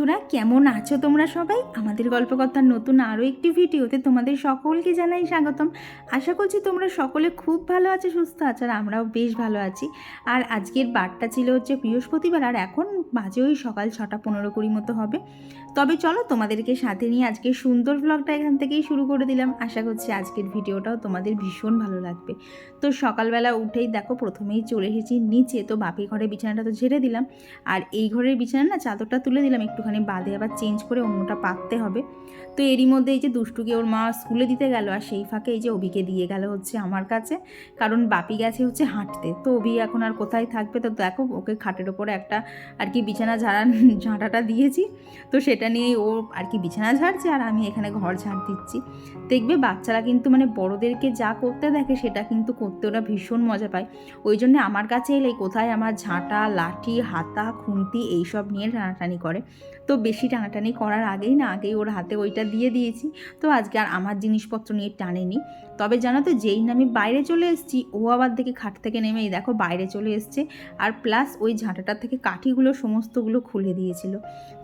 বন্ধুরা, কেমন আছো তোমরা সবাই? আমাদের গল্পকথার নতুন আরও একটি ভিডিওতে তোমাদের সকলকে জানাই স্বাগতম। আশা করছি তোমরা সকলে খুব ভালো আছো, সুস্থ আছো, আর আমরাও বেশ ভালো আছি। আর আজকের বারটা ছিল হচ্ছে বৃহস্পতিবার, আর এখন বাজে ওই সকাল ছটা পনেরো কুড়ি মতো হবে। তবে চলো তোমাদেরকে সাথে নিয়ে আজকে সুন্দর ব্লগটা এখান থেকেই শুরু করে দিলাম। আশা করছি আজকের ভিডিওটাও তোমাদের ভীষণ ভালো লাগবে। তো সকালবেলা উঠেই দেখো প্রথমেই চলে এসেছি নিচে, তো বাপি ঘরে বিছানাটা তো ঝেড়ে দিলাম। আর এই ঘরের বিছানা না চাদরটা তুলে দিলাম, একটুখানি বাদে আবার চেঞ্জ করে অন্যটা পাততে হবে। তো এরই মধ্যে এই যে দুষ্টুকে ওর মা স্কুলে দিতে গেল, আর সেই ফাঁকে এই যে অভিকে দিয়ে গেল হচ্ছে আমার কাছে। কারণ বাপি গেছে হচ্ছে হাঁটতে, তো অভি এখন আর কোথায় থাকবে? তো দেখো ওকে খাটের ওপরে একটা আর কি বিছানা ঝাড়া ঝাঁটাটা দিয়েছি। তো সেটা নিয়েই ও আর কি বিছানা ঝাড়ছে আর আমি এখানে ঘর ঝাড় দিচ্ছি। দেখবে বাচ্চারা কিন্তু মানে বড়োদেরকে যা করতে দেখে সেটা কিন্তু করতে ওরা ভীষণ মজা পায়। ওই জন্য আমার কাছে এলে কোথায় আমার ঝাঁটা, লাঠি, হাতা, খুন্তি এইসব নিয়ে টানাটানি করে। তো বেশি টানাটানি করার আগেই না, আগেই ওর হাতে ওইটা দিয়ে দিয়েছি। তো আজকে আর আমার জিনিসপত্র নিয়ে টানেনি। তবে জানো তো যেই আমি বাইরে চলে এসেছি, ও আবার দেখে খাট থেকে নেমেই দেখো বাইরে চলে এসছে। আর প্লাস ওই ঝাঁটাটার থেকে কাঠিগুলো, সমস্তগুলো খুলে দিয়েছিল।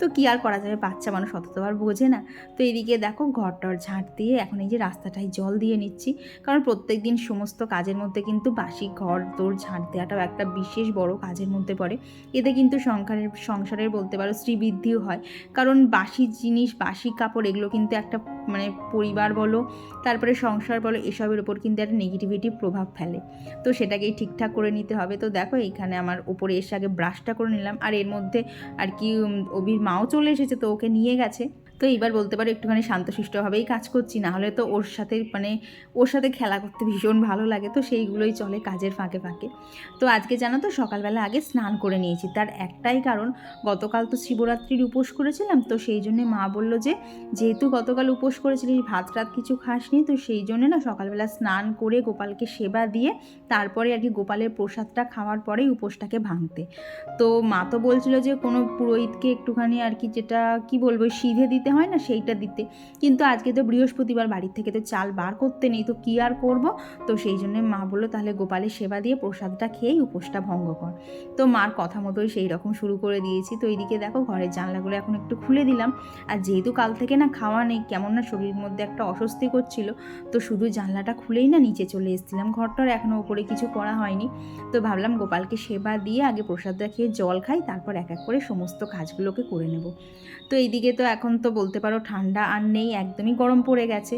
তো কি আর করা যাবে? বাচ্চা মানুষ অত তো আর বোঝে না। তো এদিকে দেখো ঘর টর ঝাঁট দিয়ে এখন এই যে রাস্তাটায় জল দিয়ে নিচ্ছি। কারণ প্রত্যেক দিন সমস্ত কাজের মধ্যে কিন্তু বাসি ঘর দৌড় ঝাঁট দেওয়াটাও একটা বিশেষ বড় কাজের মধ্যে পড়ে। এতে কিন্তু সংসারের সংসারের বলতে পারো শ্রীবৃদ্ধিও হয়। কারণ বাসি জিনিস, বাসি কাপড়, এগুলো কিন্তু একটা মানে পরিবার বলো, তারপরে সংসার বলো, এসবের ওপর কিন্তু একটা নেগেটিভিটি প্রভাব ফেলে। তো সেটাকেই ঠিকঠাক করে নিতে হবে। তো দেখো, এখানে আমার ওপরে এসে আগে ব্রাশটা করে নিলাম। আর এর মধ্যে আর কি অভির মাও চলে এসেছে, তো ওকে নিয়ে গেছে। তো এইবার বলতে পারো একটুখানি শান্তশিষ্টভাবেই কাজ করছি, না হলে তো ওর সাথে মানে ওর সাথে খেলা করতে ভীষণ ভালো লাগে, তো সেইগুলোই চলে কাজের ফাঁকে ফাঁকে। তো আজকে জানো তো সকালবেলা আগে স্নান করে নিয়েছি, তার একটাই কারণ গতকাল তো শিবরাত্রির উপোস করেছিলাম, তো সেই জন্যে মা বলল যে যেহেতু গতকাল উপোস করেছিলিস, ভাত রাত কিছু খাসনি, তো সেই জন্য না সকালবেলা স্নান করে গোপালকে সেবা দিয়ে তারপরে আর কি গোপালের প্রসাদটা খাওয়ার পরেই উপোসটাকে ভাঙতে। তো মা তো বলছিল যে কোনো পুরোহিতকে একটুখানি আর কি যেটা, কি বলব, সিধে দিতে হয় না সেইটা দিতে। কিন্তু আজকে তো বৃহস্পতিবার, বাড়ির থেকে তো চাল বার করতে নেই, তো কী আর করব? তো সেই জন্য মা বলল, তাহলে গোপালের সেবা দিয়ে প্রসাদটা খেয়েই উপোসটা ভঙ্গ কর। তো মার কথা মতোই সেই রকম শুরু করে দিয়েছি। তো এইদিকে দেখো ঘরের জানলাগুলো এখন একটু খুলে দিলাম। আর যেহেতু কাল থেকে না খাওয়া নেই, কেমন না শরীরের মধ্যে একটা অস্বস্তি করছিল, তো শুধু জানলাটা খুলেই না নিচে চলে এসেছিলাম। ঘরটার এখনও ওপরে কিছু করা হয়নি। তো ভাবলাম গোপালকে সেবা দিয়ে আগে প্রসাদটা খেয়ে জল খাই, তারপর এক এক করে সমস্ত কাজগুলোকে করে নেব। তো এইদিকে তো এখন তো বলতে পারো ঠান্ডা আর নেই, একদমই গরম পড়ে গেছে।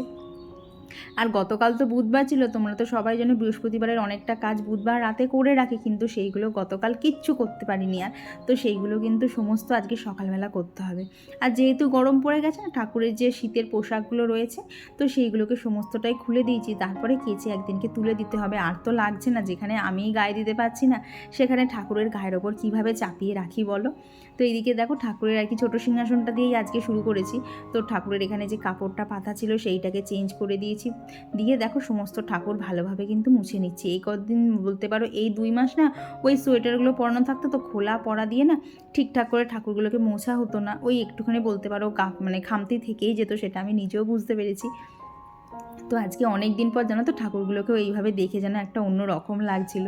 আর গতকাল তো বুধবার ছিল, তোমরা তো সবাই জানো বৃহস্পতিবারের অনেকটা কাজ বুধবার রাতে করে রাখি, কিন্তু সেইগুলো গতকাল কিচ্ছু করতে পারিনি আর। তো সেইগুলো কিন্তু সমস্ত আজকে সকালবেলা করতে হবে। আর যেহেতু গরম পড়ে গেছে না, ঠাকুরের যে শীতের পোশাকগুলো রয়েছে, তো সেইগুলোকে সমস্তটাই খুলে দিয়েছি। তারপরে কেচে একদিনকে তুলে দিতে হবে। আর তো লাগছে না, যেখানে আমি গায়ে দিতে পারছি না, সেখানে ঠাকুরের গায়ের ওপর কীভাবে চাপিয়ে রাখি বলো? তো এইদিকে দেখো ঠাকুরের আর কি ছোটো সিংহাসনটা দিয়েই আজকে শুরু করেছি। তো ঠাকুরের এখানে যে কাপড়টা পাতা ছিল সেইটাকে চেঞ্জ করে দিয়েছি। দিয়ে দেখো সমস্ত ঠাকুর ভালোভাবে কিন্তু মুছে নিচ্ছি। এই কদিন বলতে পারো এই দুই মাস না ওই সোয়েটারগুলো পরানো থাকতো তো খোলা পরা দিয়ে না ঠিকঠাক করে ঠাকুরগুলোকে মোছা হতো না। ওই একটুখানি বলতে পারো মানে খামতি থেকেই যেত সেটা আমি নিজেও বুঝতে পেরেছি। তো আজকে অনেক দিন পর জানো তো ঠাকুরগুলোকেও এইভাবে দেখে যেন একটা অন্য রকম লাগছিল।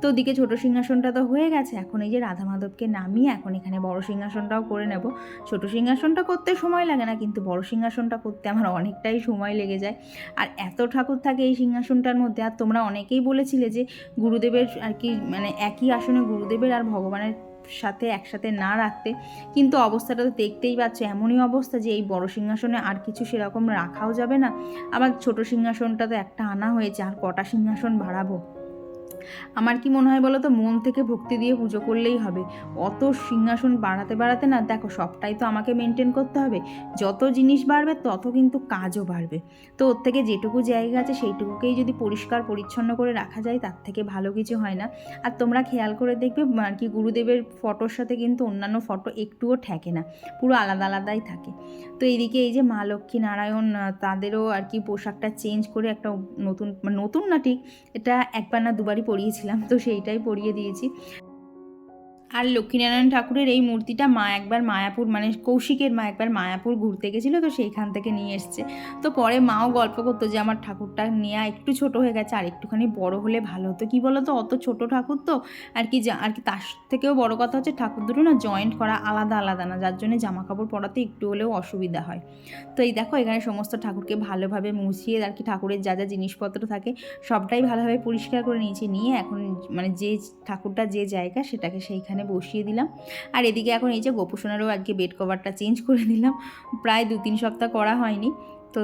তো ওদিকে ছোটো সিংহাসনটা তো হয়ে গেছে, এখন এই যে রাধা মাধবকে নামিয়ে এখন এখানে বড় সিংহাসনটাও করে নেব। ছোটো সিংহাসনটা করতে সময় লাগে না, কিন্তু বড় সিংহাসনটা করতে আমার অনেকটাই সময় লেগে যায়। আর এত ঠাকুর থাকে এই সিংহাসনটার মধ্যে, আর তোমরা অনেকেই বলেছিলে যে গুরুদেবের আর কি মানে একই আসনে গুরুদেবের আর ভগবানের সাথে একসাথে না রাখতে, কিন্তু অবস্থাটা তো দেখতেই পাচ্ছ, এমনই অবস্থা যে এই বড় সিংহাসনে আর কিছু সেরকম রাখাও যাবে না। আবার ছোট সিংহাসনটা তো একটা আনা হয়েছে, আর কটা সিংহাসন বাড়াবো? আমার কি মনে হয় বলো তো মন থেকে ভক্তি দিয়ে পুজো করলেই হবে। অত সিংহাসন বাড়াতে বাড়াতে না, দেখো সবটাই তো আমাকে মেনটেন করতে হবে। যত জিনিস বাড়বে, তত কিন্তু কাজও বাড়বে। তো ওর থেকে যেটুকু জায়গা আছে, সেইটুকুকেই যদি পরিষ্কার পরিচ্ছন্ন করে রাখা যায়, তার থেকে ভালো কিছু হয় না। আর তোমরা খেয়াল করে দেখবে, আর কি গুরুদেবের ফটোর সাথে কিন্তু অন্যান্য ফটো একটুও ঠেকে না। পুরো আলাদা আলাদাই থাকে। তো এইদিকে এই যে মা লক্ষ্মী নারায়ণ তাদেরও আর কি পোশাকটা চেঞ্জ করে একটা নতুন নতুন না ঠিক, এটা একবার না দুবারই পরিয়েছিলাম তো সেইটাই পড়িয়ে দিয়েছি। আর লক্ষ্মীনারায়ণ ঠাকুরের এই মূর্তিটা মা একবার মায়াপুর মানে কৌশিকের মা একবার মায়াপুর ঘুরতে গেছিল, তো সেইখান থেকে নিয়ে এসছে। তো পরে মাও গল্প করতো যে, আমার ঠাকুরটা নেওয়া একটু ছোট হয়ে গেছে, আর একটুখানি বড় হলে ভালো হতো। কী বলো তো অত ছোট ঠাকুর তো, আর কি আর কি তার থেকেও বড় কথা হচ্ছে, ঠাকুর দুটো না জয়েন্ট করা আলাদা আলাদা না, যার জন্য জামা কাপড় পরাতে একটু হলেও অসুবিধা হয়। তো এই দেখো, এখানে সমস্ত ঠাকুরকে ভালোভাবে মুছিয়ে আর কি ঠাকুরের যা যা জিনিসপত্র থাকে, সবটাই ভালোভাবে পরিষ্কার করে নিয়েছি, নিয়ে এখন মানে যে ঠাকুরটা যে জায়গা, সেটাকে সেইখানে বসিয়ে দিলাম। আর এদিকে এখন এই যে গোপুসোনারও আজকে বেড কভারটা চেঞ্জ করে দিলাম। প্রায় দু তিন সপ্তাহ করা হয়নি। তো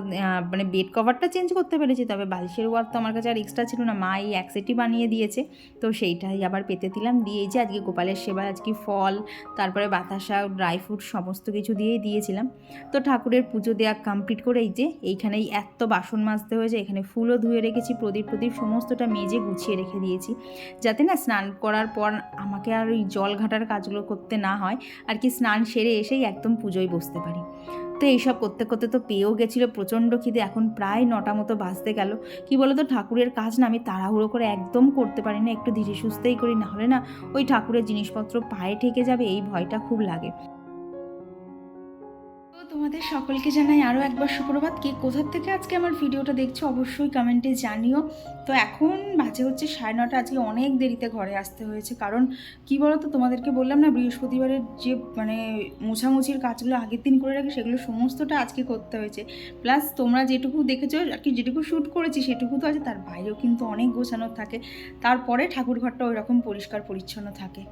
মানে বেড কভারটা চেঞ্জ করতে পেরেছি, তবে বালিশের ওয়ার তো আমার কাছে আর এক্সট্রা ছিল না। মা এই এক সেটই বানিয়ে দিয়েছে, তো সেইটাই আবার পেতে দিলাম। দিয়ে যে আজকে গোপালের সেবা, আজকে ফল, তারপরে বাতাসা ড্রাই ফ্রুট সমস্ত কিছু দিয়েই দিয়েছিলাম। তো ঠাকুরের পুজো দেওয়া কমপ্লিট করে এই যে এইখানেই এত বাসন মাজতে হয়েছে, এখানে ফুলও ধুয়ে রেখেছি, প্রদীপ প্রদীপ সমস্তটা মেজে গুছিয়ে রেখে দিয়েছি। যাতে না স্নান করার পর আমাকে আর ওই জল ঘাটার কাজগুলো করতে না হয়, আর কি স্নান সেরে এসেই একদম পুজোয় বসতে পারি। তো এইসব করতে করতে তো পেয়েও গেছিল, প্রচণ্ড খিদে। এখন প্রায় নটা মতো বাজতে গেল। কি তো ঠাকুরের কাজ না আমি তাড়াহুড়ো করে একদম করতে পারি না, একটু ধীরে সুস্থেই করি, নাহলে না ওই ঠাকুরের জিনিসপত্র পায়ে ঠেকে যাবে, এই ভয়টা খুব লাগে। তোমাদের সকলকে জানাই আরও একবার সুপ্রভাত। কে কোথার থেকে আজকে আমার ভিডিওটা দেখছ অবশ্যই কমেন্টে জানিও। তো এখন বাজে হচ্ছে সাড়ে নটা, আজকে অনেক দেরিতে ঘরে আসতে হয়েছে। কারণ কি বলো তো তোমাদেরকে বললাম না, বৃহস্পতিবারের যে মানে মোছামুছির কাজগুলো আগের দিন করে রাখি, সেগুলো সমস্তটা আজকে করতে হয়েছে। প্লাস তোমরা যেটুকু দেখেছ, আর কি যেটুকু শ্যুট করেছি, সেটুকু তো আছে, তার বাইরেও কিন্তু অনেক গোছানো থাকে। তারপরে ঠাকুর ঘরটা ওই রকম পরিষ্কার পরিচ্ছন্ন থাকে।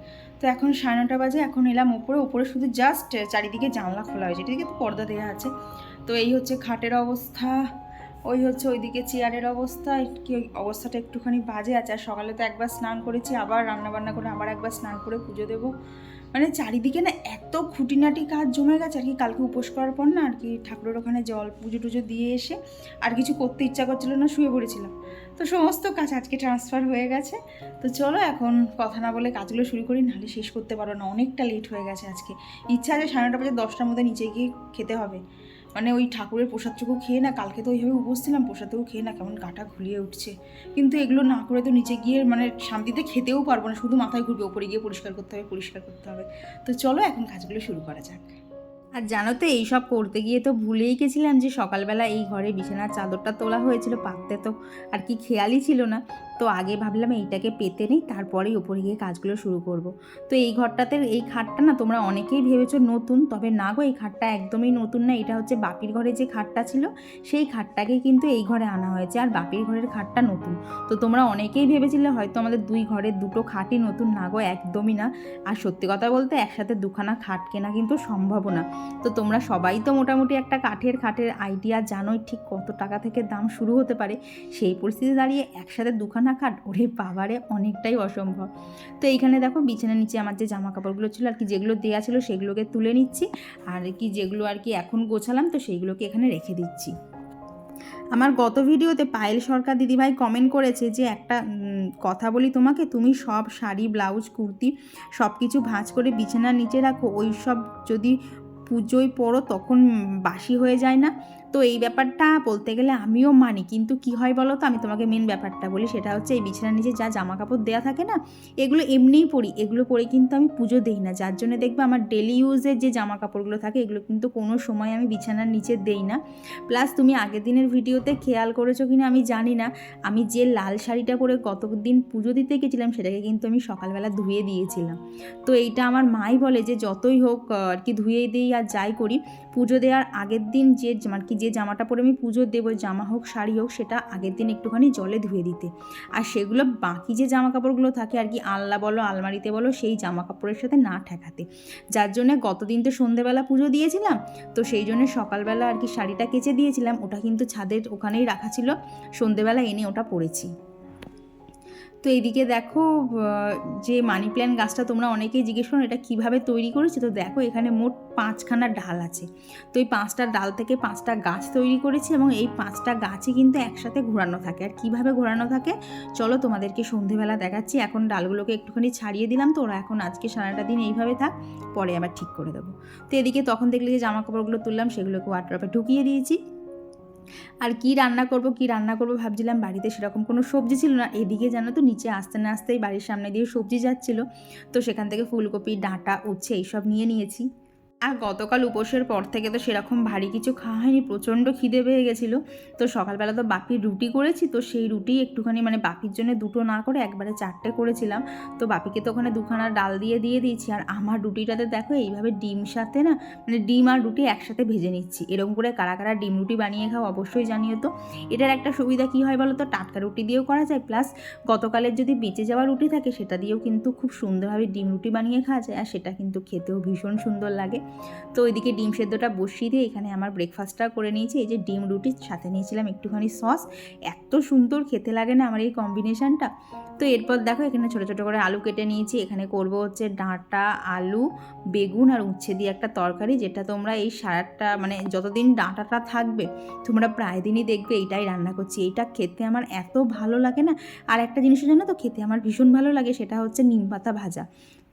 তো এখন সাড়ে নটা বাজে, এখন এলাম ওপরে ওপরে শুধু জাস্ট চারিদিকে জানলা খোলা হয়েছে এদিকে তো পর্দা দেওয়া আছে। তো এই হচ্ছে খাটের অবস্থা, ওই হচ্ছে ওইদিকে চেয়ারের অবস্থা কি অবস্থাটা একটুখানি বাজে আছে। আর সকালে তো একবার স্নান করেছি, আবার রান্নাবান্না করে আবার একবার স্নান করে পুজো দেবো। মানে চারিদিকে না এত খুঁটিনাটি কাজ জমে গেছে, আর কি কালকে উপোস করার পর না আর কি ঠাকুরের ওখানে জল পুজো টুজো দিয়ে এসে আর কিছু করতে ইচ্ছা করছিল না, শুয়ে পড়েছিলাম। তো সমস্ত কাজ আজকে ট্রান্সফার হয়ে গেছে। তো চলো এখন কথা না বলে কাজগুলো শুরু করি, নাহলে শেষ করতে পারো না, অনেকটা লেট হয়ে গেছে আজকে। ইচ্ছা আছে সাড়ে নটা বাজে দশটার মধ্যে নিচে গিয়ে খেতে হবে। মানে ওই ঠাকুরের প্রসাদটুকু খেয়ে না, কালকে তো ওইভাবে উপোস ছিলাম প্রসাদটুকু খেয়ে না কেমন গাটা ঘুরিয়ে উঠছে। কিন্তু এগুলো না করে তো নিচে গিয়ে মানে শান্তিতে খেতেও পারব না, শুধু মাথায় ঘুরবে, ওপরে গিয়ে পরিষ্কার করতে হবে, পরিষ্কার করতে হবে। তো চলো এখন কাজগুলো শুরু করা যাক। আর জানো তো, এইসব করতে গিয়ে তো ভুলেই গেছিলাম যে সকালবেলা এই ঘরে বিছানার চাদরটা তোলা হয়েছিল, পাততে তো আর কি খেয়ালই ছিল না। তো আগে ভাবলাম এইটাকে পেতে নেই, তারপরেই ওপরে গিয়ে কাজগুলো শুরু করব। তো এই ঘরটাতে, এই খাটটা না তোমরা অনেকেই ভেবেছো নতুন, তবে না গো, এই খাটটা একদমই নতুন না, এটা হচ্ছে বাপির ঘরে যে খাটটা ছিল, সেই খাটটাকে কিন্তু এই ঘরে আনা হয়েছে, আর বাপির ঘরের খাটটা নতুন। তো তোমরা অনেকেই ভেবেছিলে হয়তো আমাদের দুই ঘরের দুটো খাটই নতুন, না গো, একদমই না। আর সত্যি কথা বলতে, একসাথে দুখানা খাট কেনা কিন্তু সম্ভব না। তো তোমরা সবাই তো মোটামুটি একটা কাঠের খাটের আইডিয়া জানোই ঠিক কত টাকা থেকে দাম শুরু হতে পারে। সেই পরিস্থিতি দাঁড়িয়ে একসাথে দুখানা খাট ওরে বাবারে, অনেকটাই অসম্ভব। তো এইখানে দেখো বিছানার নিচে আমার যে জামা কাপড়গুলো ছিল আর কি যেগুলো দেওয়া ছিল সেগুলোকে তুলে নিচ্ছি আর কি যেগুলো আর কি এখন গোছালাম তো সেইগুলোকে এখানে রেখে দিচ্ছি। আমার গত ভিডিওতে পায়েল সরকার দিদিভাই কমেন্ট করেছে যে একটা কথা বলি তোমাকে, তুমি সব শাড়ি, ব্লাউজ, কুর্তি সব কিছু ভাঁজ করে বিছানার নিচে রাখো ওই সব যদি পুজোয় পড়ো তখন বাসি হয়ে যায় না। তো এই ব্যাপারটা বলতে গেলে আমিও মানি। কিন্তু কি হয় বলো তো আমি তোমাকে মেন ব্যাপারটা বলি, সেটা হচ্ছে এই বিছানার নিচে যা জামা কাপড় দেওয়া থাকে না, এগুলো এমনিই পরি। এগুলো পরে কিন্তু আমি পুজো দেই না। যার জন্য দেখবে আমার ডেলি ইউজের যে জামা কাপড়গুলো থাকে, এগুলো কিন্তু কোনো সময় আমি বিছানার নিচে দেই না। প্লাস তুমি আগের দিনের ভিডিওতে খেয়াল করেছ কিনা আমি জানি না। আমি যে লাল শাড়িটা পরে গতদিন পুজো দিতে গেছিলাম, সেটাকে কিন্তু আমি সকালবেলা ধুয়ে দিয়েছিলাম। তো এইটা আমার মাই বলে যে যতই হোক আর কি ধুয়ে দিই আর যাই করি, পুজো দেওয়ার আগের দিন যে মানে কি যে জামাটা পরে আমি পুজো দেবো জামা হোক, শাড়ি হোক, সেটা আগের দিন একটুখানি জলে ধুয়ে দিতে। আর সেগুলো বাকি যে জামা কাপড়গুলো থাকে আর কি, আলনা বলো, আলমারিতে বলো, সেই জামা কাপড়ের সাথে না ঠেকাতে। যার জন্য গতদিন তো সন্ধেবেলা পুজো দিয়েছিলাম, তো সেই জন্য সকালবেলা আর কি শাড়িটা কেচে দিয়েছিলাম, ওটা কিন্তু ছাদের ওখানেই রাখা ছিল, সন্ধেবেলা এনে ওটা পরেছি। তো এইদিকে দেখো যে মানি প্ল্যান্ট গাছটা তোমরা অনেকেই জিজ্ঞেস করো, এটা কীভাবে তৈরি করেছি? তো দেখো, এখানে মোট পাঁচখানা ডাল আছে। তো এই পাঁচটা ডাল থেকে পাঁচটা গাছ তৈরি করেছি এবং এই পাঁচটা গাছই কিন্তু একসাথে ঘোরানো থাকে। আর কীভাবে ঘোরানো থাকে? চলো তোমাদেরকে সন্ধেবেলা দেখাচ্ছি। এখন ডালগুলোকে একটুখানি ছাড়িয়ে দিলাম। তো ওরা এখন আজকে সারাটা দিন এইভাবে থাক, পরে আবার ঠিক করে দেবো। তো এদিকে তখন দেখলে যে জামা কাপড়গুলো তুললাম, সেগুলোকে ওয়াটারপে ঢুকিয়ে দিয়েছি। আর কি রান্না করব, কি রান্না করব ভাবছিলাম বাড়িতে সেরকম কোনো সবজি ছিল না। এদিকে জানো তো নিচে আসতে না আসতেই বাড়ির সামনে দিয়ে সবজি যাচ্ছিল। তো সেখান থেকে ফুলকপি, ডাঁটা, উচ্ছে এইসব নিয়ে নিয়েছি। আর গতকাল উপোসের পর থেকে তো সেরকম ভারী কিছু খাওয়া হয়নি, প্রচণ্ড খিদে পেয়ে গেছিল। তো সকালবেলা তো বাপির রুটি করেছি, তো সেই রুটি একটুখানি মানে বাপির জন্য দুটো না করে একবারে চারটে করেছিলাম। তো বাপিকে তো ওখানে দুখানা ডাল দিয়ে দিয়ে দিয়েছি, আর আমার রুটিটাতে দেখো এইভাবে ডিম সাথে না মানে ডিম আর রুটি একসাথে ভেজে নিচ্ছি। এরকম করে কারা কারা ডিম রুটি বানিয়ে খাও অবশ্যই জানিও তো। এটার একটা সুবিধা কী হয় বলো তো টাটকা রুটি দিয়েও করা যায়, প্লাস গতকালের যদি বেঁচে যাওয়া রুটি থাকে, সেটা দিয়েও কিন্তু খুব সুন্দরভাবে ডিম রুটি বানিয়ে খাওয়া যায়, আর সেটা কিন্তু খেতেও ভীষণ সুন্দর লাগে। তো ওইদিকে ডিম সেদ্ধটা বসিয়ে দিয়ে এখানে আমার ব্রেকফাস্টটা করে নিয়েছি। এই যে ডিম রুটির সাথে নিয়েছিলাম একটুখানি সস। এত সুন্দর খেতে লাগে না আমার এই কম্বিনেশনটা তো এরপর দেখো এখানে ছোটো ছোটো করে আলু কেটে নিয়েছি। এখানে করব হচ্ছে ডাঁটা, আলু, বেগুন আর উচ্ছে দিয়ে একটা তরকারি যেটা তোমরা এই সারাটা মানে যতদিন ডাঁটাটা থাকবে, তোমরা প্রায় দিনই দেখবে এইটাই রান্না করছি। এইটা খেতে আমার এত ভালো লাগে না। আর একটা জিনিস জানো তো, খেতে আমার ভীষণ ভালো লাগে, সেটা হচ্ছে নিম পাতা ভাজা।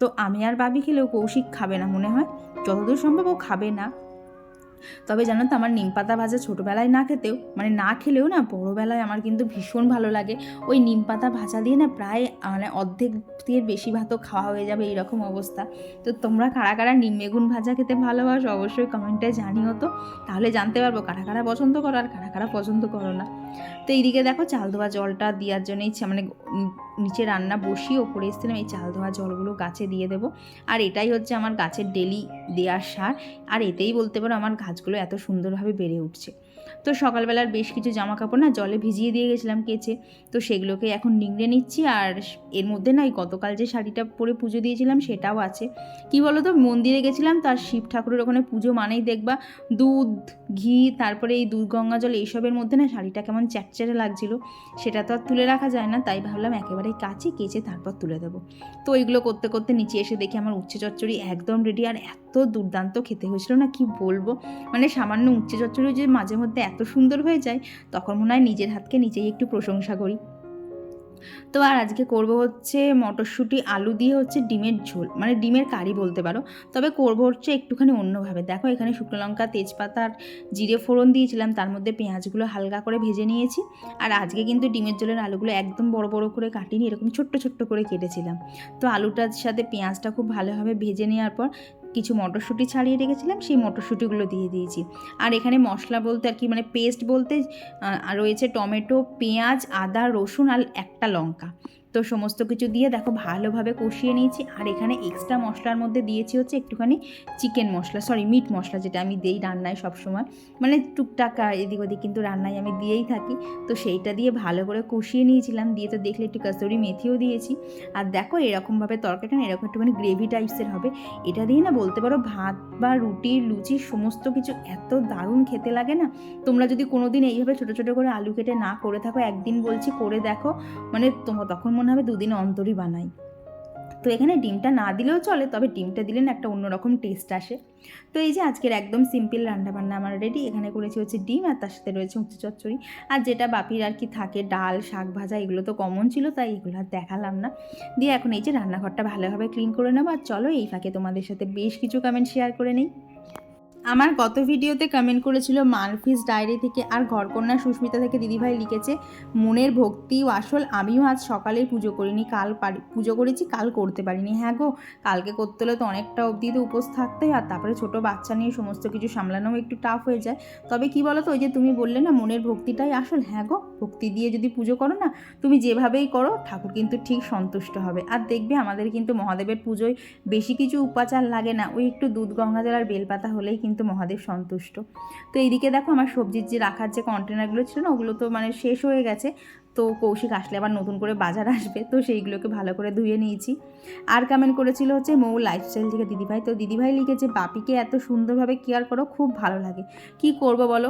তো আমি আর বাবি খেলেও কৌশিক খাবে না মনে হয়। যতদূর সম্ভব ও খাবে না। তবে জানো তো, আমার নিম পাতা ভাজা ছোটোবেলায় না খেতেও মানে না খেলেও না, বড়োবেলায় আমার কিন্তু ভীষণ ভালো লাগে। ওই নিম পাতা ভাজা দিয়ে না প্রায় মানে অর্ধেক দিয়ে বেশি ভাতও খাওয়া হয়ে যাবে এইরকম অবস্থা। তো তোমরা কারা কারা নিম বেগুন ভাজা খেতে ভালোবাসো অবশ্যই কমেন্টে জানিও তো। তাহলে জানতে পারব কারা কারা পছন্দ করো আর কারা কারা পছন্দ করো না। তো এইদিকে দেখো চাল ধোয়া জলটা দেওয়ার জন্যই মানে নিচে রান্না বসিয়ে ওপরে এসেছিলাম, এই চাল ধোয়া জলগুলো গাছে দিয়ে দেবো। আর এটাই হচ্ছে আমার গাছের ডেলি দেওয়ার সার। আর এতেই বলতে পারো আমার গাছগুলো এত সুন্দরভাবে বেড়ে উঠছে। তো সকালবেলার বেশ কিছু জামা কাপড় না জলে ভিজিয়ে দিয়ে গেছিলাম কেচে। তো সেগুলোকে এখন নিংড়ে নিচ্ছি আর এর মধ্যে না গতকাল যে শাড়িটা পরে পুজো দিয়েছিলাম সেটাও আছে। কি বলো তো মন্দিরে গেছিলাম, তার শিব ঠাকুরের ওখানে পুজো মানেই দেখবা দুধ, ঘি, তারপরে এই দুধ গঙ্গা জল এইসবের মধ্যে না শাড়িটা কেমন চ্যাটচ্যাটে লাগছিল। সেটা তো আর তুলে রাখা যায় না, তাই ভাবলাম একেবারেই কাছে কেচে তারপর তুলে দেবো। তো ওইগুলো করতে করতে নিচে এসে দেখি আমার উচ্ছে চচ্চড়ি একদম রেডি আর এত দুর্দান্ত খেতে হয়েছিল না, কি বলব? মানে সামান্য উচ্ছে চচ্চড়ি যে মাঝে মধ্যে এত সুন্দর হয়ে যায়, তখন মনে হয় নিজের হাতকে নিজেই একটু প্রশংসা করি। তো আর আজকে করব হচ্ছে মটরশুঁটি, আলু দিয়ে হচ্ছে ডিমের ঝোল মানে ডিমের কারি বলতে পারো। তবে করব হচ্ছে একটুখানি অন্যভাবে। দেখো এখানে শুকনো লঙ্কা, তেজপাতা আর জিরে ফোড়ন দিয়েছিলাম, তার মধ্যে পেঁয়াজগুলো হালকা করে ভেজে নিয়েছি। আর আজকে কিন্তু ডিমের ঝোলের আলুগুলো একদম বড় বড় করে কাটিনি, এরকম ছোট্ট ছোট্ট করে কেটেছিলাম। তো আলুটার সাথে পেঁয়াজটা খুব ভালোভাবে ভেজে নেওয়ার পর কিছু মটরশুঁটি ছাড়িয়ে রেখেছিলাম, সেই মটরশুঁটিগুলো দিয়ে দিয়েছি। আর এখানে মশলা বলতে আর কি মানে পেস্ট বলতে রয়েছে টমেটো, পেঁয়াজ, আদা, রসুন আর একটা লঙ্কা। তো সমস্ত কিছু দিয়ে দেখো ভালোভাবে কষিয়ে নিয়েছি। আর এখানে এক্সট্রা মশলার মধ্যে দিয়েছি হচ্ছে একটুখানি chicken masala sorry meat masala যেটা আমি দিই রান্নায় সবসময়। মানে টুকটাক এদিক ওদিক কিন্তু রান্নায় আমি দিয়েই থাকি। তো সেইটা দিয়ে ভালো করে কষিয়ে নিয়েছিলাম। দিয়ে তো দেখলে একটু কাস্তরি মেথিও দিয়েছি। আর দেখো এরকমভাবে তরকারিটা না এরকম একটুখানি গ্রেভি টাইপসের হবে। এটা দিয়ে না বলতে পারো ভাত বা রুটি, লুচি সমস্ত কিছু এত দারুণ খেতে লাগে না। তোমরা যদি কোনো দিন এইভাবে ছোটো ছোটো করে আলু কেটে না করে থাকো, একদিন বলছি করে দেখো। মানে তখন মনে হবে দুদিন অন্তরই বানাই। তো এখানে ডিমটা না দিলেও চলে, তবে ডিমটা দিলে না একটা অন্যরকম টেস্ট আসে। তো এই যে আজকের একদম সিম্পল রান্নাবান্না আমার রেডি এখানে করেছি হচ্ছে ডিম আর তার সাথে রয়েছে উঁচু চচ্চড়ি। আর যেটা বাপির আর কি থাকে, ডাল, শাক ভাজা, এগুলো তো কমন ছিল, তাই এগুলো আর দেখালাম না। দিয়ে এখন এই যে রান্নাঘরটা ভালোভাবে ক্লিন করে নেব, আর চলো এই ফাঁকে তোমাদের সাথে বেশ কিছু কমেন্ট শেয়ার করে নিই। আমার গত ভিডিওতে কমেন্ট করেছিল মারফিস ডায়েরি থেকে আর ঘরকন্যা সুস্মিতা থেকে দিদিভাই লিখেছে, মনের ভক্তি ও আসল, আমিও আজ সকালেই পুজো করিনি, কাল পারি, পুজো করেছি, কাল করতে পারিনি। হ্যাঁ গো, কালকে করতে হলে তো অনেকটা অবধি তো উপোস থাকতে হয়, আর তারপরে ছোটো বাচ্চা নিয়ে সমস্ত কিছু সামলানোও একটু টাফ হয়ে যায়। তবে কি বলো তো ওই যে তুমি বললে না, মনের ভক্তিটাই আসল। হ্যাঁ গো, ভক্তি দিয়ে যদি পুজো করো না, তুমি যেভাবেই করো, ঠাকুর কিন্তু ঠিক সন্তুষ্ট হবে। আর দেখবে আমাদের কিন্তু মহাদেবের পুজোয় বেশি কিছু উপাচার লাগে না, ওই একটু দুধ গঙ্গা জল আর বেলপাতা হলেই কিন্তু কিন্তু মহাদেব সন্তুষ্ট। তো এইদিকে দেখো আমার সবজির যে রাখার যে কন্টেনারগুলো ছিল না, ওগুলো তো মানে শেষ হয়ে গেছে। তো কৌশিক আসলে আবার নতুন করে বাজার আসবে, তো সেইগুলোকে ভালো করে ধুয়ে নিয়েছি। আর কমেন্ট করেছিল হচ্ছে মৌ লাইফস্টাইল থেকে দিদিভাই। তো দিদিভাই লিখেছে, বাপিকে এত সুন্দরভাবে কেয়ার করো, খুব ভালো লাগে। কি করব বলো?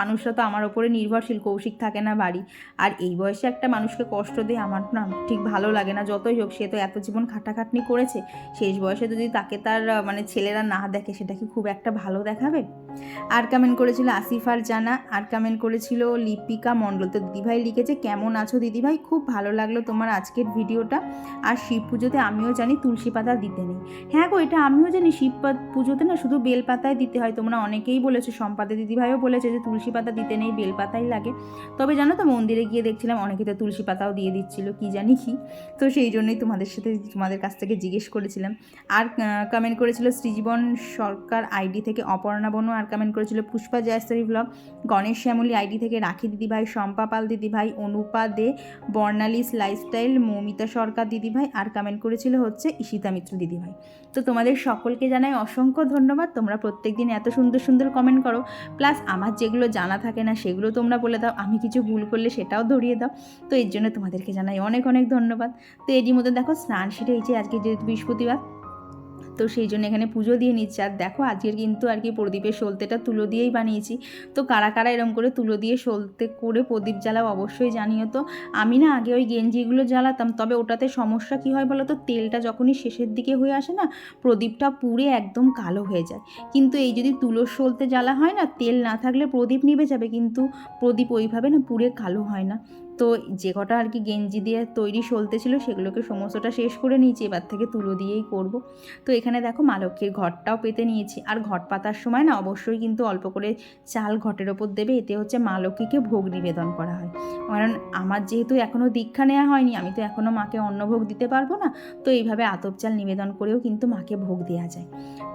মানুষরা তো আমার ওপরে নির্ভরশীল, কৌশিক থাকে না বাড়ি। আর এই বয়সে একটা মানুষকে কষ্ট দিয়ে আমার না ঠিক ভালো লাগে না, যতই হোক, সে তো এত জীবন খাটাখাটনি করেছে। শেষ বয়সে যদি তাকে তার মানে ছেলেরা না দেখে, সেটা কি খুব একটা ভালো দেখাবে? আর কমেন্ট করেছিল আসিফ আর জানা, আর কমেন্ট করেছিল লিপিকা মণ্ডল। তো দিদিভাই লিখেছে, কেমন আছো দিদিভাই? খুব ভালো লাগল তোমার আজকের ভিডিওটা। আর শিব পুজোতে আমিও জানি তুলসী পাতা দিতে নেই। হ্যাঁ গো, এটা আমিও জানি শিব পুজোতে না শুধু বেল পাতায় দিতে হয়। তোমরা অনেকেই বলেছ সম্পাদে দিদিভাইও বলেছে যে তুলসী তুলসী পাতা দিতে নেই বেলপাতাই লাগে। তবে জানো তো, মন্দিরে গিয়ে দেখছিলাম অনেকে তো তুলসী পাতাও দিয়ে দিচ্ছিল, কি জানি কি। তো সেই জন্যই তোমাদের সাথে, তোমাদের কাছ থেকে জিজ্ঞেস করেছিলাম। আর কমেন্ট করেছিল শ্রীজীবন সরকার আইডি থেকে অপর্ণা বনু, আর কমেন্ট করেছিল পুষ্পা জয়স্তরী ব্লগ গণেশ শ্যামলী আইডি থেকে রাখি দিদিভাই, শম্পা পাল দিদিভাই, অনুপা দে বর্ণালিস লাইফস্টাইল মৌমিতা সরকার দিদিভাই, আর কমেন্ট করেছিল হচ্ছে ঈশিতা মিত্র দিদিভাই। তো তোমাদের সকলকে জানাই অসংখ্য ধন্যবাদ, তোমরা প্রত্যেক দিন এত সুন্দর সুন্দর কমেন্ট করো। প্লাস আমার যেগুলো জানা থাকে না, সেগুলো তোমরা বলে দাও। আমি কিছু ভুল করলে সেটাও ধরিয়ে দাও। তো এর জন্য তোমাদেরকে জানাই অনেক অনেক ধন্যবাদ। তো এরই মধ্যে দেখো, স্নান সেরে এই যে আজকে যেহেতু বৃহস্পতিবার তো সেই জন্য এখানে পুজো দিয়ে নিচ্ছি। আর দেখো, আজকের কিন্তু আর কি প্রদীপের সলতেটা তুলো দিয়েই বানিয়েছি। তো কারা কারা এরম করে তুলো দিয়ে সলতে করে প্রদীপ জ্বালাও অবশ্যই জানিও তো। আমি না আগে ওই গেঞ্জিগুলো জ্বালাতাম, তবে ওটাতে সমস্যা কী হয় বলো তো? তেলটা যখনই শেষের দিকে হয়ে আসে না, প্রদীপটা পুড়ে একদম কালো হয়ে যায়। কিন্তু এই যদি তুলোর সলতে জ্বালা হয় না, তেল না থাকলে প্রদীপ নিভে যাবে, কিন্তু প্রদীপ ওইভাবে না পুড়ে কালো হয় না। তো যে কটা আর কি গেঞ্জি দিয়ে তৈরি সলতে ছিল সেগুলোকে সমস্তটা শেষ করে নিয়েছি, এবার থেকে তুলো দিয়েই করব। তো এখানে দেখো মা লক্ষ্মীর ঘরটাও পেতে নিয়েছি। আর ঘট পাতার সময় না অবশ্যই কিন্তু অল্প করে চাল ঘটের ওপর দেবে, এতে হচ্ছে মা লক্ষ্মীকে ভোগ নিবেদন করা হয়। কারণ আমার যেহেতু এখনও দীক্ষা নেওয়া হয়নি, আমি তো এখনও মাকে অন্নভোগ দিতে পারব না, তো এইভাবে আতপ চাল নিবেদন করেও কিন্তু মাকে ভোগ দেওয়া যায়।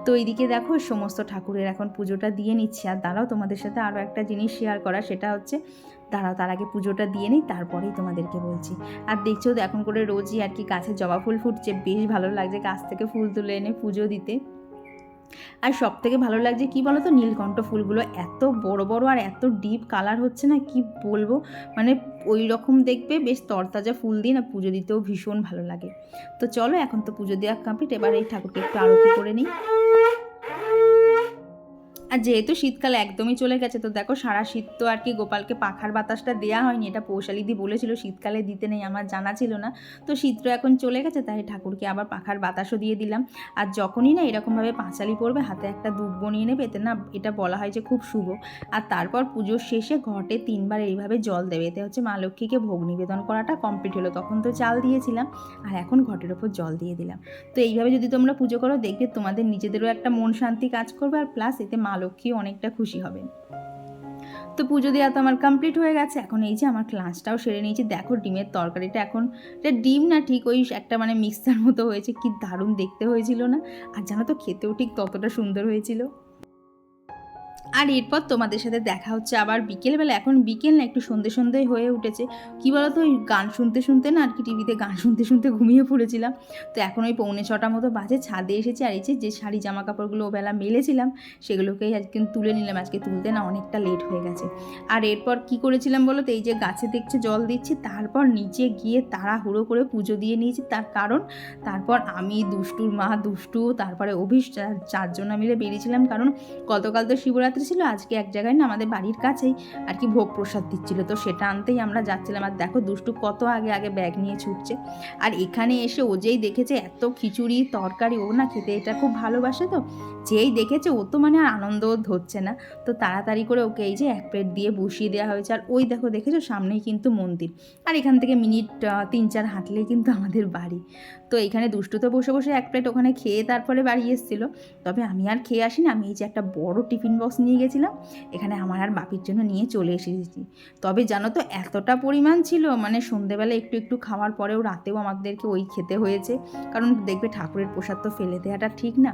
তো এইদিকে দেখো সমস্ত ঠাকুরের এখন পুজোটা দিয়ে নিচ্ছি। আর দাঁড়াও তোমাদের সাথে আরও একটা জিনিস শেয়ার করা, সেটা হচ্ছে দাঁড়াও তার আগে পুজোটা দিয়ে নিই, তারপরেই তোমাদেরকে বলছি। আর দেখছ তো, এখন করে রোজই আর কি গাছে জবা ফুল ফুটছে, বেশ ভালো লাগছে গাছ থেকে ফুল তুলে এনে পুজো দিতে। আর সব থেকে ভালো লাগছে কি বলো তো নীলকণ্ঠ ফুলগুলো এত বড় বড় আর এত ডিপ কালার হচ্ছে না, কি বলব? মানে ওই রকম দেখবে, বেশ তরতাজা ফুল দিয়ে না পুজো দিতেও ভীষণ ভালো লাগে। তো চলো, এখন তো পুজো দেওয়া কমপ্লিট এবার এই ঠাকুরকে একটু আরতি করে নিই। আর যেহেতু শীতকাল একদমই চলে গেছে, তো দেখো সারা শীত তো আর কি গোপালকে পাখার বাতাসটা দেওয়া হয়নি। এটা পৌশালিদি বলেছিল, শীতকালে দিতে নেই, আমার জানা ছিল না। তো শীত তো এখন চলে গেছে, তাই ঠাকুরকে আবার পাখার বাতাসও দিয়ে দিলাম। আর যখনই না এরকমভাবে পাঁচালি পড়বে, হাতে একটা দুধ বনিয়ে নেবে, এতে না এটা বলা হয় যে খুব শুভ। আর তারপর পুজোর শেষে ঘটে তিনবার এইভাবে জল দেবে। এতে হচ্ছে মা লক্ষ্মীকে ভোগ নিবেদন করাটা কমপ্লিট হলো। তখন তো চাল দিয়েছিলাম, আর এখন ঘটের ওপর জল দিয়ে দিলাম। তো এইভাবে যদি তোমরা পুজো করো, দেখবে তোমাদের নিজেদেরও একটা মন শান্তি কাজ করবে, আর প্লাস এতে মা লক্ষ্মী অনেকটা খুশি হবেন। তো পুজো দেওয়া তো আমার কমপ্লিট হয়ে গেছে। এখন এই যে আমার ক্লাসটাও সেরে নিয়েছি। দেখো ডিমের তরকারিটা এখন, এটা ডিম না ঠিক ওই একটা মানে মিক্সার মতো হয়েছে। কি দারুণ দেখতে হয়েছিল না? আর জানো তো খেতেও ঠিক ততটা সুন্দর হয়েছিল। আর এরপর তোমাদের সাথে দেখা হচ্ছে আবার বিকেলবেলা। এখন বিকেল না, একটু সন্ধে সন্ধে হয়ে উঠেছে। কি বলতো, ওই গান শুনতে শুনতে না আর কি টিভিতে গান শুনতে শুনতে ঘুমিয়ে পড়েছিলাম। তো এখন ওই পৌনে ছটা মতো বাজে, ছাদে এসেছি। আর এই যে শাড়ি জামা কাপড়গুলো ওবেলা মেলেছিলাম, সেগুলোকেই আজকে তুলে নিলাম। আজকে তুলতে না অনেকটা লেট হয়ে গেছে। আর এরপর কি করেছিলাম বলো তো এই যে গাছে দেখছে জল দিচ্ছি, তারপর নিচে গিয়ে তাড়াহুড়ো করে পুজো দিয়ে নিয়েছি। তার কারণ, তারপর আমি, দুষ্টুর মা, দুষ্টু, তারপরে অভিষ, চার- চারজনা মিলে বেরিয়েছিলাম। কারণ গতকাল তো শিবরাত্রি ছিল, আজকে এক জায়গায় না আমাদের বাড়ির কাছেই আর কি ভোগ প্রসাদ দিচ্ছিল। তো সেটা আনতেই আমরা যাচ্ছিলাম আর দেখো দুষ্টু কত আগে আগে ব্যাগ নিয়ে ছুটছে। আর এখানে এসে ও যেই দেখেছে এত খিচুড়ি, তরকারি, ও না খেতে এটা খুব ভালোবাসে তো যেই দেখেছে ও তো মানে আর আনন্দ ধরছে না। তো তাড়াতাড়ি করে ওকে এই যে এক প্লেট দিয়ে বসিয়ে দেওয়া হয়েছে। আর ওই দেখো, দেখেছ? সামনেই কিন্তু মন্দির। আর এখান থেকে মিনিট তিন চার হাঁটলেই কিন্তু আমাদের বাড়ি। তো এখানে দুষ্টু তো বসে বসে এক প্লেট ওখানে খেয়ে তারপরে বাড়ি এসেছিল। তবে আমি আর খেয়ে আসিনি। আমি এই যে একটা বড় টিফিন বক্স নিয়ে গেছিলাম। এখানে আমার আর বাপির জন্য নিয়ে চলে এসেছি। তবে জানো তো, এতটা পরিমাণ ছিল মানে সন্ধেবেলা একটু একটু খাওয়ার পরেও রাতেও আমাদেরকে ওই খেতে হয়েছে। কারণ দেখবে ঠাকুরের প্রসাদ তো ফেলে দেওয়াটা ঠিক না।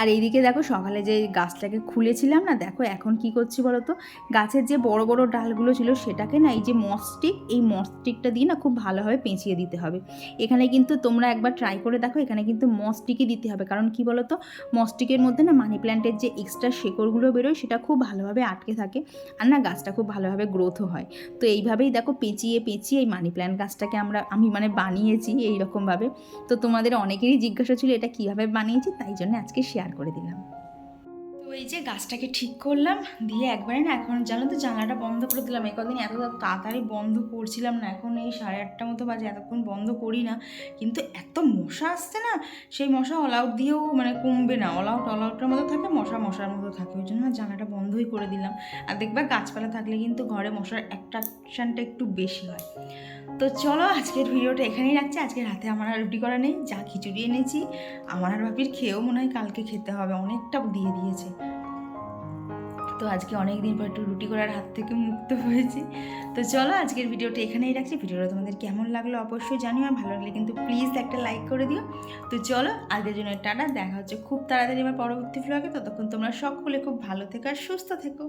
আর এইদিকে দেখো সকালে যে গাছটাকে খুলেছিলাম না, দেখো এখন কি করছি বলো তো গাছের যে বড় বড় ডালগুলো ছিল সেটাকে না এই যে মস্টিক এই মস্টিকটা দিয়ে না খুব ভালোভাবে পেঁচিয়ে দিতে হবে। এখানে কিন্তু তোমরা একবার ট্রাই করে দেখো, এখানে কিন্তু মস্টিকই দিতে হবে। কারণ কি বলো তো মস্টিকের মধ্যে না মানি প্ল্যান্টের যে এক্সট্রা শেকড়গুলো বেরোয়, সেটা খুব ভালোভাবে আটকে থাকে আর না গাছটা খুব ভালোভাবে গ্রোথও হয়। তো এইভাবেই দেখো পেঁচিয়ে পেঁচিয়ে এই মানি প্ল্যান্ট গাছটাকে আমরা, আমি মানে বানিয়েছি এই রকমভাবে তো তোমাদের অনেকেরই জিজ্ঞাসা ছিল এটা কীভাবে বানিয়েছি, তাই জন্য আজকে শেয়ার করে দিলাম এই যে গাছটাকে ঠিক করলাম, দিয়ে একবারে না এখন জানো তো জানলাটা বন্ধ করে দিলাম। এই কদিন এত তাড়াতাড়ি বন্ধ করছিলাম না, এখন এই সাড়ে আটটা মতো বাজে, এতক্ষণ বন্ধ করি না। কিন্তু এত মশা আসছে না, সেই মশা অল আউট দিয়েও মানে কমবে না। অল আউট অল আউটের মতো থাকে, মশা মশার মতো থাকে। ওই জন্য জানলাটা বন্ধই করে দিলাম। আর দেখবে গাছপালা থাকলে কিন্তু ঘরে মশার অ্যাট্রাকশানটা একটু বেশি হয়। তো চলো আজকের ভিডিওটা এখানেই রাখছি। আজকে রাতে আমার আর রুটি করা নেই, যা খিচুড়ি এনেছি। আমার আর ভাবির খেয়েও মনে হয় কালকে খেতে হবে, অনেকটা দিয়ে দিয়েছে। তো আজকে অনেক দিন পর একটু রুটি করার হাত থেকে মুক্ত হয়েছি। তো চলো আজকের ভিডিওটা এখানেই রাখছি। ভিডিওটা তোমাদের কেমন লাগল অবশ্যই জানি আর ভালো লাগলে কিন্তু প্লিজ একটা লাইক করে দিও। তো চলো আজকের জন্য টাটা, দেখা হচ্ছে খুব তাড়াতাড়ি আমার পরবর্তী ফ্লগে ততক্ষণ তোমরা সকলে খুব ভালো থেকো আর সুস্থ থেকো।